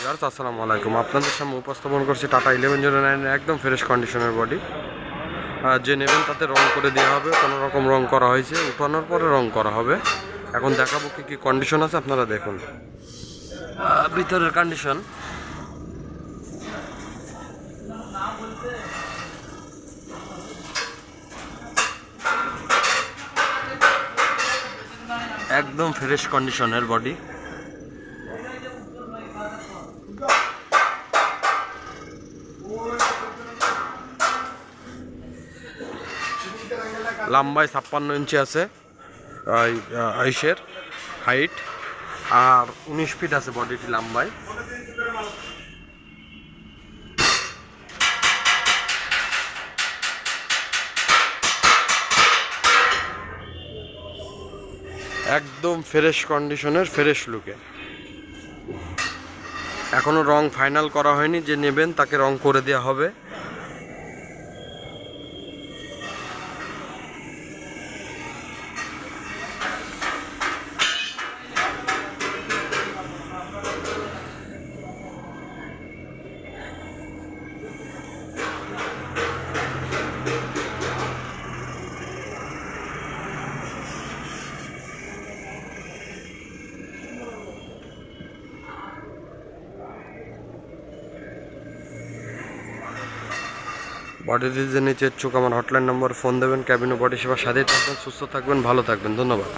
Viewers, আসসালামু আলাইকুম। আপনাদের সামনে উপস্থাপন করছি টাটা ইলেভেন জিরো নাইন একদম ফ্রেশ কন্ডিশনের বডি যে নেবেন তাতে রং করে দেওয়া হবে। কোনো রকম রং করা হয়েছে। উঠানোর পরে রং করা হবে। এখন দেখাবো কি কি কন্ডিশন আছে, আপনারা দেখুন। ভিতরের কন্ডিশন একদম ফ্রেশ কন্ডিশনের বডি লম্বায় ছাপ্পান্ন ইঞ্চি আছে আইসের হাইট আর উনিশ ফিট আছে বডিটি লম্বায় একদম ফ্রেশ কন্ডিশনের ফ্রেশ লুকে এখনও রং ফাইনাল করা হয়নি, যে নেবেন তাকে রং করে দেওয়া হবে। বডি ডিজাইনের নিচের চোখ, আমার হটলাইন নম্বর ফোন দেবেন ক্যাবিনে বডি সেবা সাথেই থাকবেন, সুস্থ থাকবেন, ভালো থাকবেন, ধন্যবাদ।